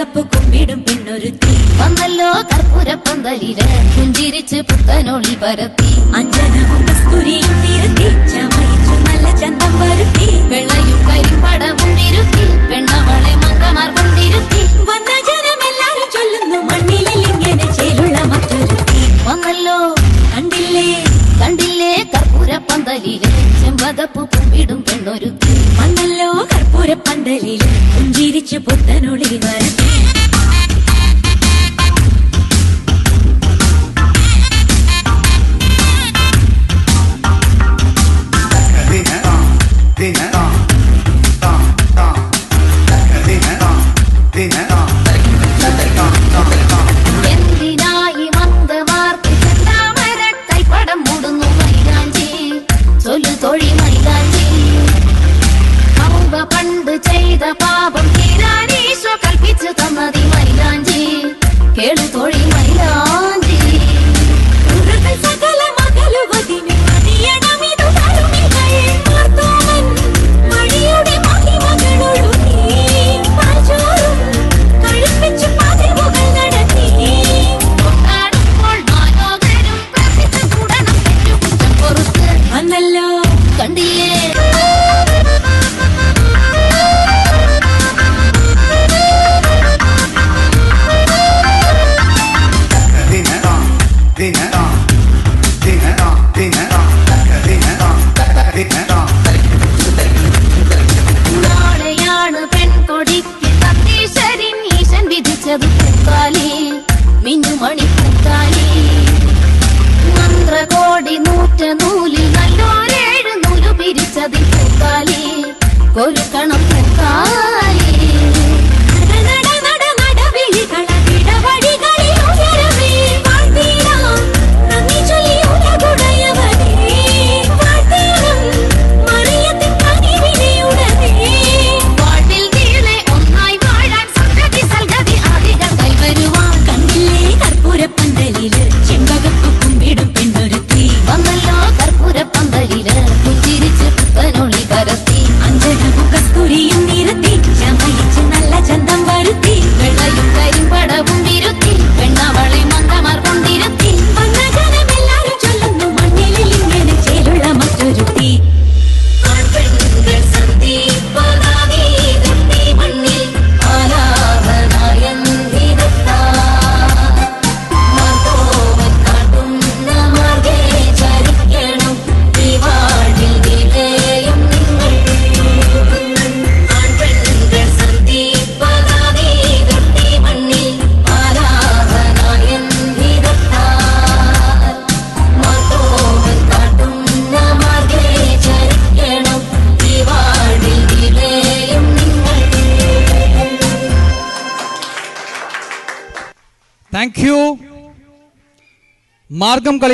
തകപ്പ് കുമ്പിടും പെണ്ണൊരുത്തി. വന്നല്ലോ കർപ്പൂര പന്തലിൽ. പുഞ്ചിരിച്ച് പുത്തനോളി പരത്തി. അഞ്ജനവും കസ്തൂരിയും തിരുത്തി ചമയിച്ചു നല്ല ചന്തം വരുത്തി. വെള്ളയും കരിമ്പടവും ഇരുത്തി. പെണ്ണവളെ മന്ത്രമാർ കൊണ്ടിരുത്തി വന്ന ജനമെല്ലാരും ചൊല്ലുന്നു മണ്ണിലെ ഇങ്ങനെ ചേലുള്ള മറ്റൊരുത്തി. വന്നല്ലോ കണ്ടില്ലേ കണ്ടില്ലേ കർപ്പൂര പന്തലിൽ. ചെമ്പകപ്പ് കുമ്പിടും പെണ്ണൊരുത്തി. വന്നല്ലോ പൂരപ്പന്തലിൽ ചിരിച്ചു പുത്തനൊളി വരട്ടെ. കൊടുക്കണം थैंक यू मार्गम कल